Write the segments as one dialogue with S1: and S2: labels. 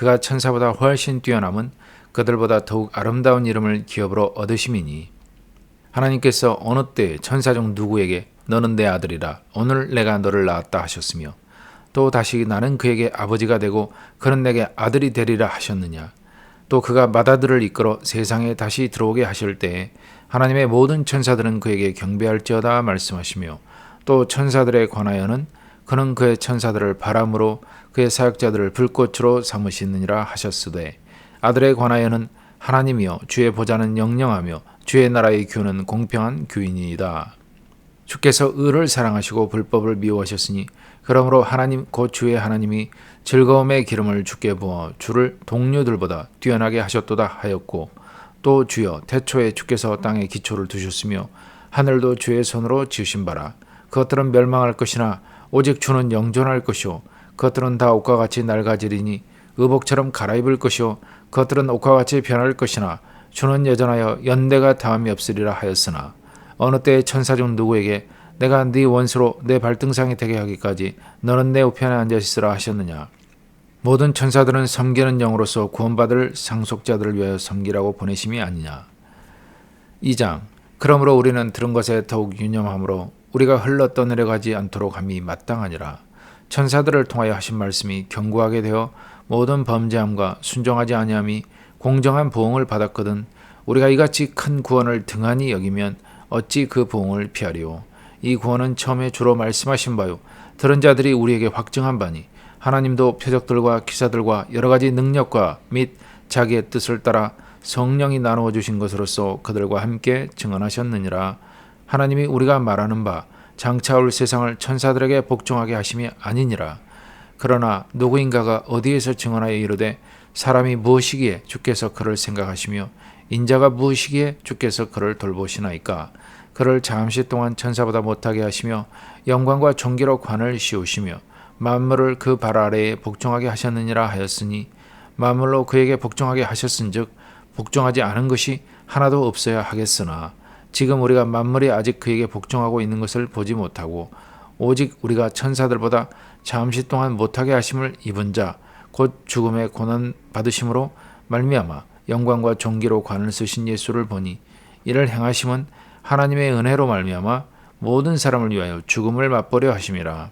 S1: 그가 천사보다 훨씬 뛰어남은 그들보다 더욱 아름다운 이름을 기업으로 얻으심이니 하나님께서 어느 때 천사 중 누구에게 너는 내 아들이라 오늘 내가 너를 낳았다 하셨으며 또 다시 나는 그에게 아버지가 되고 그는 내게 아들이 되리라 하셨느냐? 또 그가 마다들을 이끌어 세상에 다시 들어오게 하실 때에 하나님의 모든 천사들은 그에게 경배할지어다 말씀하시며 또 천사들에 관하여는 그는 그의 천사들을 바람으로 그의 사역자들을 불꽃으로 삼으시느니라 하셨으되 아들에 관하여는 하나님이여 주의 보좌는 영영하며 주의 나라의 규는 공평한 규인이다. 주께서 의를 사랑하시고 불법을 미워하셨으니 그러므로 하나님 곧 주의 하나님이 즐거움의 기름을 주께 부어 주를 동료들보다 뛰어나게 하셨도다 하였고 또 주여 태초에 주께서 땅에 기초를 두셨으며 하늘도 주의 손으로 지으신 바라 그것들은 멸망할 것이나 오직 주는 영존할 것이요 그것들은 다 옷과 같이 낡아지리니 의복처럼 갈아입을 것이요 그것들은 옷과 같이 변할 것이나 주는 여전하여 연대가 다음이 없으리라 하였으나 어느 때에 천사 중 누구에게 내가 네 원수로 내 발등상이 되게 하기까지 너는 내 우편에 앉아 있으라 하셨느냐? 모든 천사들은 섬기는 영으로서 구원받을 상속자들을 위하여 섬기라고 보내심이 아니냐? 2장. 그러므로 우리는 들은 것에 더욱 유념함으로 우리가 흘러 떠내려가지 않도록 함이 마땅하니라. 천사들을 통하여 하신 말씀이 견고하게 되어 모든 범죄함과 순종하지 아니함이 공정한 보응을 받았거든 우리가 이같이 큰 구원을 등한히 여기면 어찌 그 보응을 피하리오? 이 구원은 처음에 주로 말씀하신 바요. 들은 자들이 우리에게 확증한 바니 하나님도 표적들과 기사들과 여러 가지 능력과 및 자기의 뜻을 따라 성령이 나누어 주신 것으로서 그들과 함께 증언하셨느니라 하나님이 우리가 말하는 바 장차 올 세상을 천사들에게 복종하게 하심이 아니니라. 그러나 누구인가가 어디에서 증언하여 이르되 사람이 무엇이기에 주께서 그를 생각하시며 인자가 무엇이기에 주께서 그를 돌보시나이까? 그를 잠시 동안 천사보다 못하게 하시며 영광과 존귀로 관을 씌우시며 만물을 그 발 아래에 복종하게 하셨느니라 하였으니 만물로 그에게 복종하게 하셨은즉 복종하지 않은 것이 하나도 없어야 하겠으나 지금 우리가 만물이 아직 그에게 복종하고 있는 것을 보지 못하고 오직 우리가 천사들보다 잠시 동안 못하게 하심을 입은 자 곧 죽음의 고난 받으심으로 말미암아 영광과 존귀로 관을 쓰신 예수를 보니 이를 행하심은 하나님의 은혜로 말미암아 모든 사람을 위하여 죽음을 맛보려 하심이라.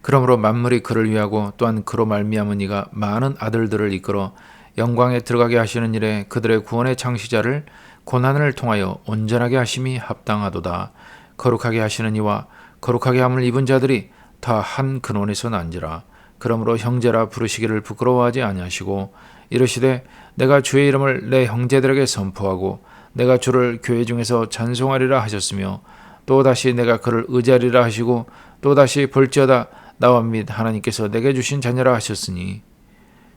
S1: 그러므로 만물이 그를 위하고 또한 그로 말미암은 이가 많은 아들들을 이끌어 영광에 들어가게 하시는 일에 그들의 구원의 창시자를 고난을 통하여 온전하게 하심이 합당하도다. 거룩하게 하시는 이와 거룩하게 함을 입은 자들이 다 한 근원에서 난지라. 그러므로 형제라 부르시기를 부끄러워하지 아니하시고 이르시되 내가 주의 이름을 내 형제들에게 선포하고 내가 주를 교회 중에서 찬송하리라 하셨으며 또 다시 내가 그를 의지하리라 하시고 또 다시 볼지어다 나와 및 하나님께서 내게 주신 자녀라 하셨으니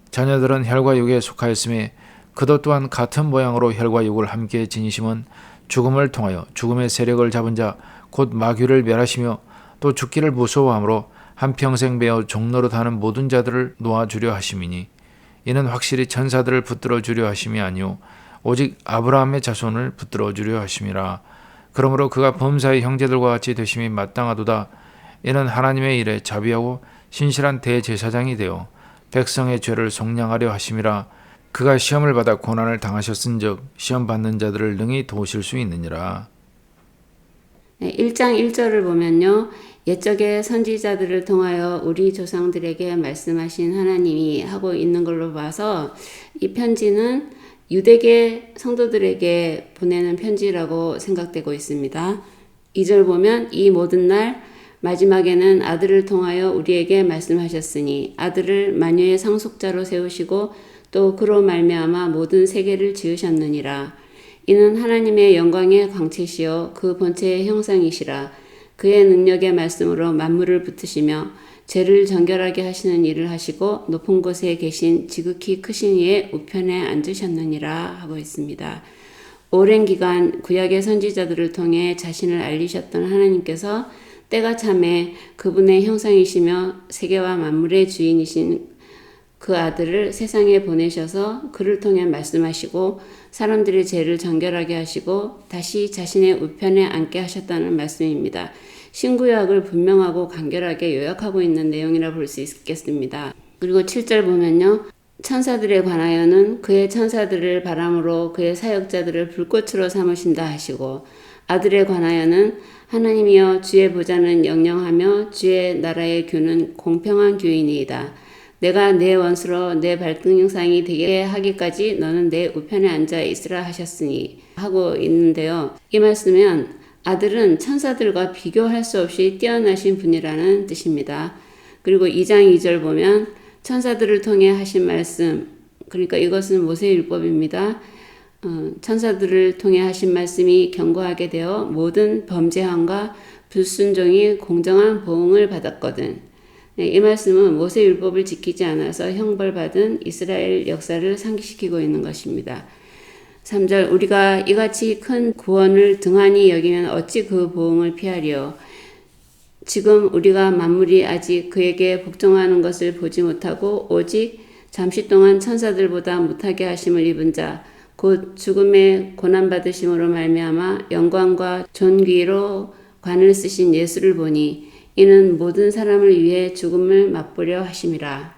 S1: 자녀들은 혈과 육에 속하였음에 그도 또한 같은 모양으로 혈과 육을 함께 지니심은 죽음을 통하여 죽음의 세력을 잡은 자 곧 마귀를 멸하시며 또 죽기를 무서워함으로 한평생 배어 종로로 다는 모든 자들을 놓아주려 하심이니 이는 확실히 천사들을 붙들어 주려 하심이 아니요 오직 아브라함의 자손을 붙들어 주려 하심이라. 그러므로 그가 범사의 형제들과 같이 되심이 마땅하도다. 이는 하나님의 일에 자비하고 신실한 대제사장이 되어 백성의 죄를 속량하려 하심이라 그가 시험을 받아 고난을 당하셨은즉 시험 받는 자들을 능히 도우실 수 있느니라
S2: 네, 1장 1절을 보면요. 옛적의 선지자들을 통하여 우리 조상들에게 말씀하신 하나님이 하고 있는 걸로 봐서 이 편지는 유대계 성도들에게 보내는 편지라고 생각되고 있습니다. 2절 보면 이 모든 날 마지막에는 아들을 통하여 우리에게 말씀하셨으니 아들을 만유의 상속자로 세우시고 또 그로 말미암아 모든 세계를 지으셨느니라. 이는 하나님의 영광의 광채시요 그 본체의 형상이시라 그의 능력의 말씀으로 만물을 붙으시며 죄를 정결하게 하시는 일을 하시고 높은 곳에 계신 지극히 크신 이의 우편에 앉으셨느니라 하고 있습니다. 오랜 기간 구약의 선지자들을 통해 자신을 알리셨던 하나님께서 때가 참에 그분의 형상이시며 세계와 만물의 주인이신 그 아들을 세상에 보내셔서 그를 통해 말씀하시고 사람들의 죄를 정결하게 하시고 다시 자신의 우편에 앉게 하셨다는 말씀입니다. 신구약을 분명하고 간결하게 요약하고 있는 내용이라 볼 수 있겠습니다. 그리고 7절 보면요. 천사들에 관하여는 그의 천사들을 바람으로 그의 사역자들을 불꽃으로 삼으신다 하시고 아들에 관하여는 하나님이여 주의 보좌는 영영하며 주의 나라의 규는 공평한 규이니이다. 내가 내 원수로 내 발등상이 되게 하기까지 너는 내 우편에 앉아 있으라 하셨으니 하고 있는데요. 이 말씀은 아들은 천사들과 비교할 수 없이 뛰어나신 분이라는 뜻입니다. 그리고 2장 2절 보면 천사들을 통해 하신 말씀, 그러니까 이것은 모세율법입니다. 어, 천사들을 통해 하신 말씀이 견고하게 되어 모든 범죄함과 불순종이 공정한 보응을 받았거든. 네, 이 말씀은 모세율법을 지키지 않아서 형벌받은 이스라엘 역사를 상기시키고 있는 것입니다. 3절 우리가 이같이 큰 구원을 등한히 여기면 어찌 그 보응을 피하리요 지금 우리가 만물이 아직 그에게 복종하는 것을 보지 못하고 오직 잠시 동안 천사들보다 못하게 하심을 입은 자 곧 죽음의 고난 받으심으로 말미암아 영광과 존귀로 관을 쓰신 예수를 보니 이는 모든 사람을 위해 죽음을 맛보려 하심이라.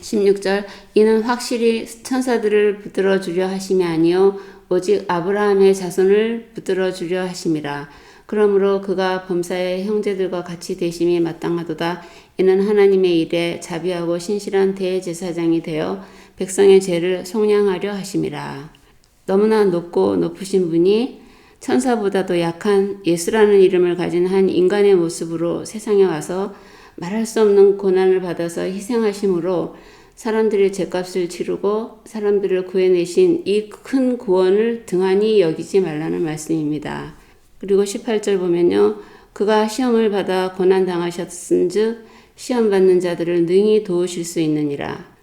S2: 16절 이는 확실히 천사들을 붙들어 주려 하심이 아니요 오직 아브라함의 자손을 붙들어 주려 하심이라. 그러므로 그가 범사의 형제들과 같이 되심이 마땅하도다. 이는 하나님의 일에 자비하고 신실한 대제사장이 되어 백성의 죄를 속량하려 하심이라. 너무나 높고 높으신 분이 천사보다도 약한 예수라는 이름을 가진 한 인간의 모습으로 세상에 와서 말할 수 없는 고난을 받아서 희생하심으로 사람들의 죄값을 치르고 사람들을 구해내신 이 큰 구원을 등한히 여기지 말라는 말씀입니다. 그리고 18절 보면요. 그가 시험을 받아 고난 당하셨은즉 시험 받는 자들을 능히 도우실 수 있느니라.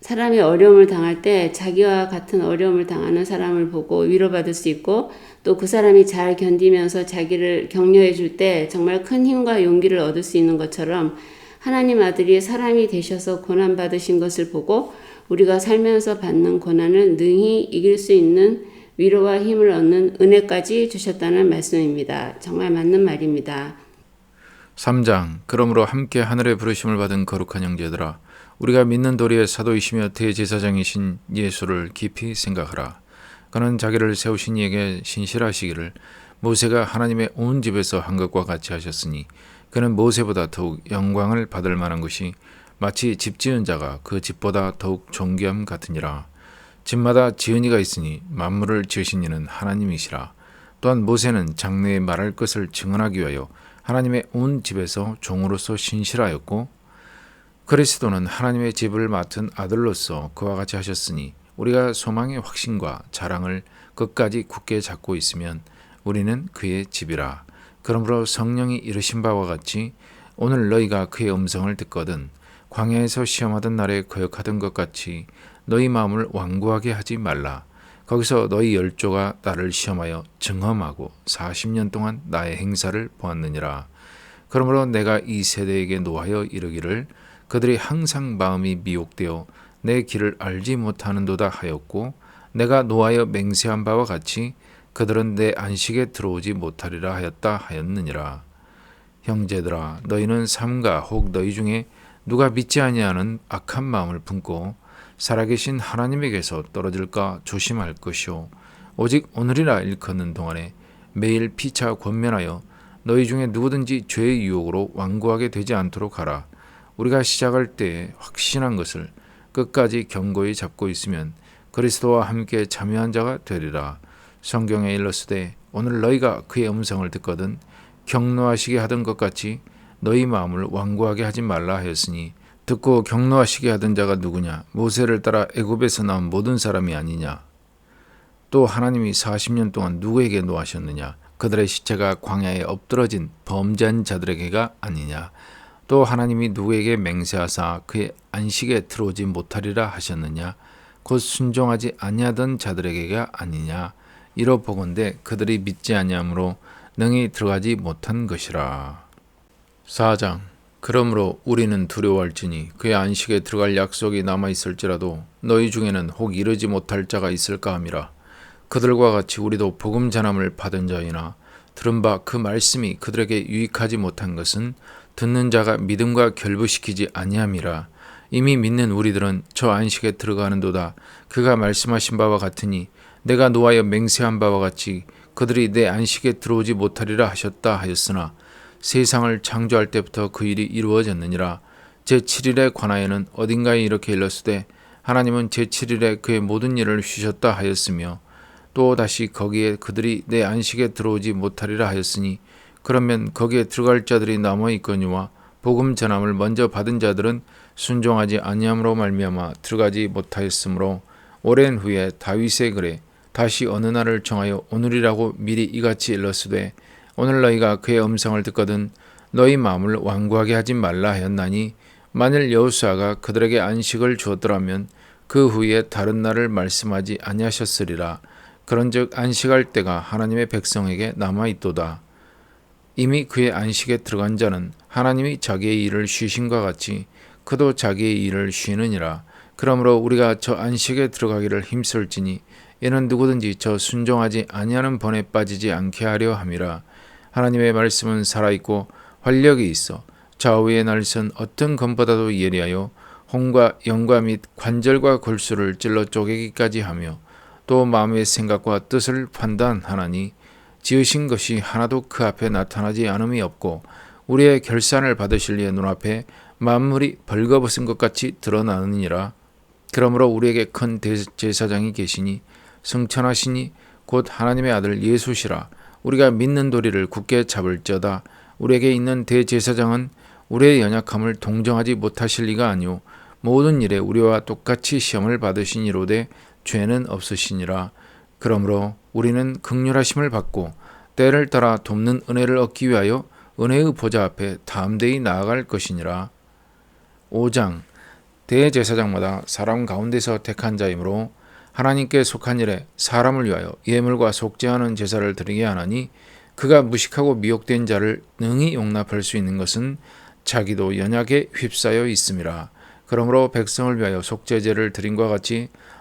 S2: 사람이 어려움을 당할 때 자기와 같은 어려움을 당하는 사람을 보고 위로받을 수 있고 또 그 사람이 잘 견디면서 자기를 격려해 줄 때 정말 큰 힘과 용기를 얻을 수 있는 것처럼 하나님 아들이 사람이 되셔서 고난 받으신 것을 보고 우리가 살면서 받는 고난을 능히 이길 수 있는 위로와 힘을 얻는 은혜까지 주셨다는 말씀입니다. 정말 맞는 말입니다.
S1: 3장 그러므로 함께 하늘의 부르심을 받은 거룩한 형제들아 우리가 믿는 도리의 사도이시며 대제사장이신 예수를 깊이 생각하라. 그는 자기를 세우신 이에게 신실하시기를 모세가 하나님의 온 집에서 한 것과 같이 하셨으니 그는 모세보다 더욱 영광을 받을 만한 것이 마치 집 지은 자가 그 집보다 더욱 존귀함 같으니라. 집마다 지은 이가 있으니 만물을 지으신 이는 하나님이시라. 또한 모세는 장래에 말할 것을 증언하기 위하여 하나님의 온 집에서 종으로서 신실하였고 그리스도는 하나님의 집을 맡은 아들로서 그와 같이 하셨으니 우리가 소망의 확신과 자랑을 끝까지 굳게 잡고 있으면 우리는 그의 집이라. 그러므로 성령이 이르신 바와 같이 오늘 너희가 그의 음성을 듣거든 광야에서 시험하던 날에 거역하던 것 같이 너희 마음을 완고하게 하지 말라. 거기서 너희 열조가 나를 시험하여 증험하고 40년 동안 나의 행사를 보았느니라. 그러므로 내가 이 세대에게 노하여 이르기를 그들이 항상 마음이 미혹되어 내 길을 알지 못하는도다 하였고 내가 노하여 맹세한 바와 같이 그들은 내 안식에 들어오지 못하리라 하였다 하였느니라. 형제들아 너희는 삼가 혹 너희 중에 누가 믿지 아니하는 악한 마음을 품고 살아계신 하나님에게서 떨어질까 조심할 것이요 오직 오늘이라 일컫는 동안에 매일 피차 권면하여 너희 중에 누구든지 죄의 유혹으로 완고하게 되지 않도록 하라. 우리가 시작할 때 확신한 것을 끝까지 견고히 잡고 있으면 그리스도와 함께 참여한 자가 되리라. 성경에 일렀으되 오늘 너희가 그의 음성을 듣거든 경노하시게 하던 것 같이 너희 마음을 완고하게 하지 말라 하였으니 듣고 경노하시게 하던 자가 누구냐? 모세를 따라 애굽에서 나온 모든 사람이 아니냐? 또 하나님이 40년 동안 누구에게 노하셨느냐? 그들의 시체가 광야에 엎드러진 범죄한 자들에게가 아니냐 또 하나님이 누구에게 맹세하사 그의 안식에 들어오지 못하리라 하셨느냐? 곧 순종하지 아니하던 자들에게가 아니냐? 이로 보건대 그들이 믿지 아니하므로 능히 들어가지 못한 것이라. 4장 그러므로 우리는 두려워할지니 그의 안식에 들어갈 약속이 남아 있을지라도 너희 중에는 혹 이르지 못할 자가 있을까 함이라. 그들과 같이 우리도 복음 전함을 받은 자이나 들은 바 그 말씀이 그들에게 유익하지 못한 것은 듣는 자가 믿음과 결부시키지 아니함이라. 이미 믿는 우리들은 저 안식에 들어가는도다. 그가 말씀하신 바와 같으니 내가 노하여 맹세한 바와 같이 그들이 내 안식에 들어오지 못하리라 하셨다 하였으나 세상을 창조할 때부터 그 일이 이루어졌느니라. 제7일에 관하여는 어딘가에 이렇게 일렀으되 하나님은 제7일에 그의 모든 일을 쉬셨다 하였으며 또 다시 거기에 그들이 내 안식에 들어오지 못하리라 하였으니 그러면 거기에 들어갈 자들이 남아 있거니와 복음 전함을 먼저 받은 자들은 순종하지 아니함으로 말미암아 들어가지 못하였으므로 오랜 후에 다윗의 글에 다시 어느 날을 정하여 오늘이라고 미리 이같이 일렀으되 오늘 너희가 그의 음성을 듣거든 너희 마음을 완고하게 하지 말라 하였나니 만일 여호수아가 그들에게 안식을 주었더라면 그 후에 다른 날을 말씀하지 아니하셨으리라. 그런즉 안식할 때가 하나님의 백성에게 남아 있도다 이미 그의 안식에 들어간 자는 하나님이 자기의 일을 쉬신과 같이 그도 자기의 일을 쉬느니라. 그러므로 우리가 저 안식에 들어가기를 힘쓸지니 이는 누구든지 저 순종하지 아니하는 번에 빠지지 않게 하려 함이라. 하나님의 말씀은 살아있고 활력이 있어 좌우의 날선 어떤 검보다도 예리하여 홍과 영과 및 관절과 골수를 찔러 쪼개기까지 하며 또 마음의 생각과 뜻을 판단하나니 지으신 것이 하나도 그 앞에 나타나지 않음이 없고 우리의 결산을 받으실 이의 눈앞에 만물이 벌거벗은 것 같이 드러나느니라. 그러므로 우리에게 큰 대제사장이 계시니 승천하시니 곧 하나님의 아들 예수시라. 우리가 믿는 도리를 굳게 잡을지어다. 우리에게 있는 대제사장은 우리의 연약함을 동정하지 못하실 리가 아니오. 모든 일에 우리와 똑같이 시험을 받으시니로되 죄는 없으시니라 그러므로 우리는 극률하심을 받고 때를 따라 돕는 은혜를 얻기 위하여 은혜의 보좌 앞에 담대히 나아갈 것이니라. 5장 대제사장마다 사람 가운데서 택한 자이므로 하나님께 속한 일에 사람을 위하여 예물과 속죄하는 제사를 드리게 하나니 그가 무식하고 미혹된 자를 능히 용납할 수 있는 것은 자기도 연약에 휩싸여 있음이라. 그러므로 백성을 위하여 속죄제를 드린과 같이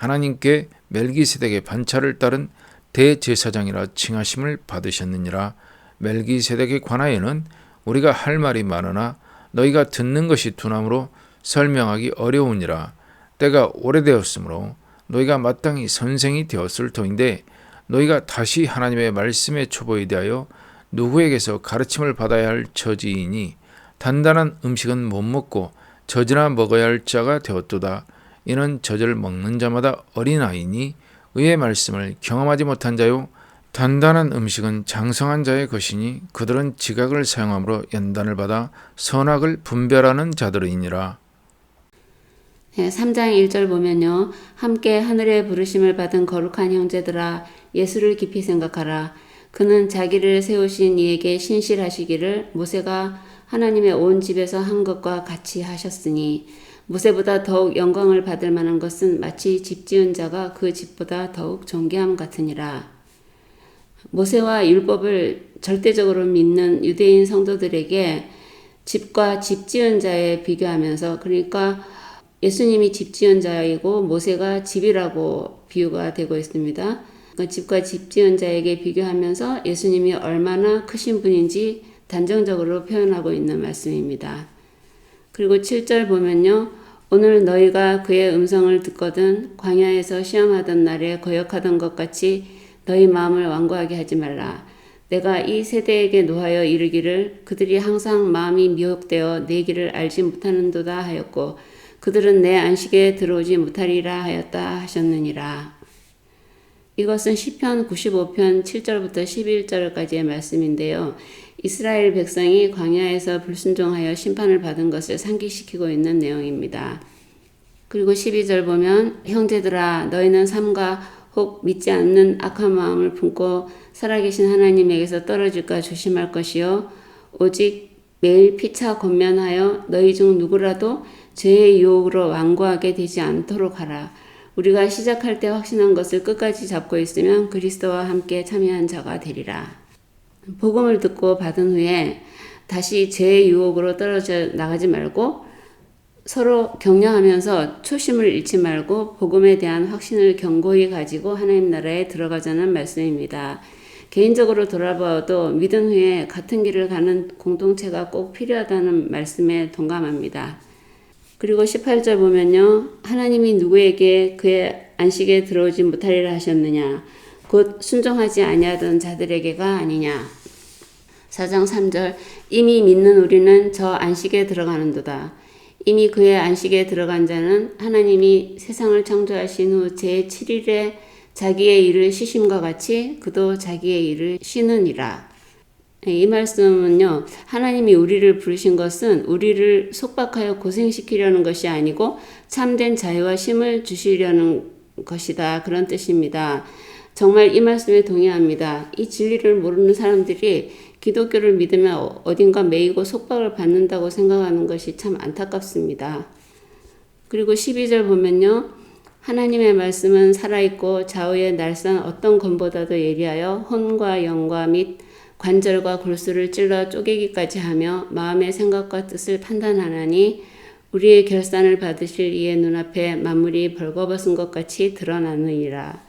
S1: 하나님께 멜기세덱의 반차를 따른 대제사장이라 칭하심을 받으셨느니라 멜기세덱에 관하여는 우리가 할 말이 많으나 너희가 듣는 것이 둔함으로 설명하기 어려우니라 때가 오래되었으므로 너희가 마땅히 선생이 되었을 터인데 너희가 다시 하나님의 말씀에 초보에 대하여 누구에게서 가르침을 받아야 할 처지이니 단단한 음식은 못 먹고 젖이나 먹어야 할 자가 되었도다. 이는 젖을 먹는 자마다 어린아이니 의의 말씀을 경험하지 못한 자요 단단한 음식은 장성한 자의 것이니 그들은 지각을 사용함으로 연단을 받아 선악을 분별하는 자들이니라.
S2: 예, 3장 1절 보면요. 함께 하늘의 부르심을 받은 거룩한 형제들아 예수를 깊이 생각하라. 그는 자기를 세우신 이에게 신실하시기를 모세가 하나님의 온 집에서 한 것과 같이 하셨으니 모세보다 더욱 영광을 받을 만한 것은 마치 집 지은 자가 그 집보다 더욱 존귀함 같으니라. 모세와 율법을 절대적으로 믿는 유대인 성도들에게 집과 집 지은 자에 비교하면서 그러니까 예수님이 집 지은 자이고 모세가 집이라고 비유가 되고 있습니다. 그 집과 집 지은 자에게 비교하면서 예수님이 얼마나 크신 분인지 단정적으로 표현하고 있는 말씀입니다. 그리고 7절 보면요. 오늘 너희가 그의 음성을 듣거든 광야에서 시험하던 날에 거역하던 것 같이 너희 마음을 완고하게 하지 말라. 내가 이 세대에게 노하여 이르기를 그들이 항상 마음이 미혹되어 내 길을 알지 못하는도다 하였고 그들은 내 안식에 들어오지 못하리라 하였다 하셨느니라. 이것은 시편 95편 7절부터 11절까지의 말씀인데요. 이스라엘 백성이 광야에서 불순종하여 심판을 받은 것을 상기시키고 있는 내용입니다. 그리고 12절 보면 형제들아 너희는 삼가 혹 믿지 않는 악한 마음을 품고 살아계신 하나님에게서 떨어질까 조심할 것이요 오직 매일 피차 권면하여 너희 중 누구라도 죄의 유혹으로 완고하게 되지 않도록 하라. 우리가 시작할 때 확신한 것을 끝까지 잡고 있으면 그리스도와 함께 참여한 자가 되리라. 복음을 듣고 받은 후에 다시 죄의 유혹으로 떨어져 나가지 말고 서로 격려하면서 초심을 잃지 말고 복음에 대한 확신을 견고히 가지고 하나님 나라에 들어가자는 말씀입니다. 개인적으로 돌아봐도 믿은 후에 같은 길을 가는 공동체가 꼭 필요하다는 말씀에 동감합니다. 그리고 18절 보면요. 하나님이 누구에게 그의 안식에 들어오지 못하리라 하셨느냐. 곧 순종하지 아니하던 자들에게가 아니냐. 4장 3절 이미 믿는 우리는 저 안식에 들어가는도다. 이미 그의 안식에 들어간 자는 하나님이 세상을 창조하신 후 제7일에 자기의 일을 쉬심과 같이 그도 자기의 일을 쉬느니라. 네, 이 말씀은요, 하나님이 우리를 부르신 것은 우리를 속박하여 고생시키려는 것이 아니고 참된 자유와 쉼을 주시려는 것이다. 그런 뜻입니다. 정말 이 말씀에 동의합니다. 이 진리를 모르는 사람들이 기독교를 믿으면 어딘가 매이고 속박을 받는다고 생각하는 것이 참 안타깝습니다. 그리고 12절 보면요. 하나님의 말씀은 살아있고 좌우의 날선 어떤 검보다도 예리하여 혼과 영과 및 관절과 골수를 찔러 쪼개기까지 하며 마음의 생각과 뜻을 판단하나니 우리의 결산을 받으실 이의 눈앞에 만물이 벌거벗은 것 같이 드러나느니라.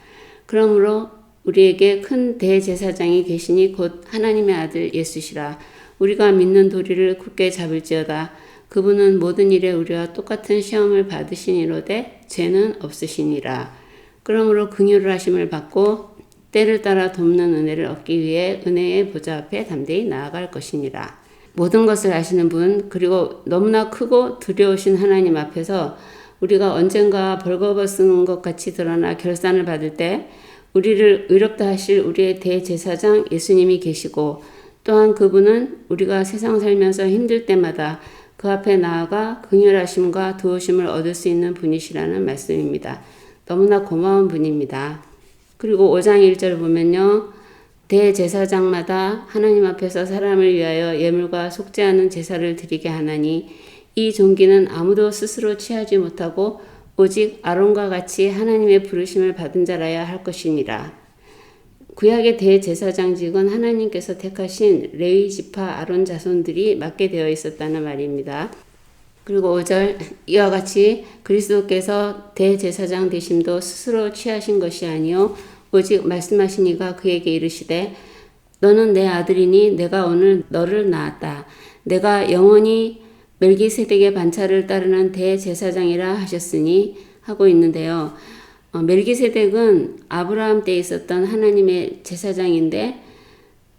S2: 그러므로 우리에게 큰 대제사장이 계시니 곧 하나님의 아들 예수시라. 우리가 믿는 도리를 굳게 잡을지어다. 그분은 모든 일에 우리와 똑같은 시험을 받으시니로되 죄는 없으시니라. 그러므로 긍휼을 하심을 받고 때를 따라 돕는 은혜를 얻기 위해 은혜의 보좌 앞에 담대히 나아갈 것이니라. 모든 것을 아시는 분, 그리고 너무나 크고 두려우신 하나님 앞에서 우리가 언젠가 벌거벗은 것 같이 드러나 결산을 받을 때 우리를 의롭다 하실 우리의 대제사장 예수님이 계시고 또한 그분은 우리가 세상 살면서 힘들 때마다 그 앞에 나아가 긍휼하심과 도우심을 얻을 수 있는 분이시라는 말씀입니다. 너무나 고마운 분입니다. 그리고 5장 1절 보면요. 대제사장마다 하나님 앞에서 사람을 위하여 예물과 속죄하는 제사를 드리게 하나니 이 종기는 아무도 스스로 취하지 못하고 오직 아론과 같이 하나님의 부르심을 받은 자라야 할 것이니라. 구약의 대제사장직은 하나님께서 택하신 레위 지파 아론 자손들이 맡게 되어 있었다는 말입니다. 그리고 5절 이와 같이 그리스도께서 대제사장 되심도 스스로 취하신 것이 아니요 오직 말씀하시니가 그에게 이르시되 너는 내 아들이니 내가 오늘 너를 낳았다. 내가 영원히 멜기세덱의 반차를 따르는 대제사장이라 하셨으니 하고 있는데요. 어, 멜기세덱은 아브라함 때 있었던 하나님의 제사장인데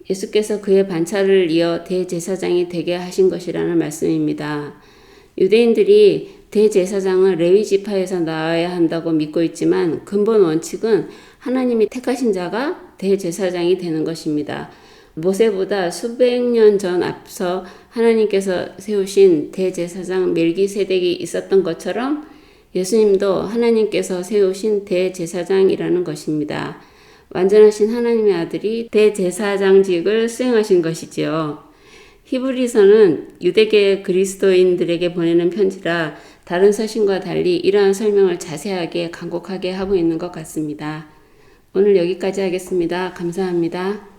S2: 예수께서 그의 반차를 이어 대제사장이 되게 하신 것이라는 말씀입니다. 유대인들이 대제사장을 레위 지파에서 나와야 한다고 믿고 있지만 근본 원칙은 하나님이 택하신 자가 대제사장이 되는 것입니다. 모세보다 수백 년 전 앞서 하나님께서 세우신 대제사장 멜기세덱이 있었던 것처럼 예수님도 하나님께서 세우신 대제사장이라는 것입니다. 완전하신 하나님의 아들이 대제사장직을 수행하신 것이지요. 히브리서는 유대계 그리스도인들에게 보내는 편지라 다른 서신과 달리 이러한 설명을 자세하게 간곡하게 하고 있는 것 같습니다. 오늘 여기까지 하겠습니다. 감사합니다.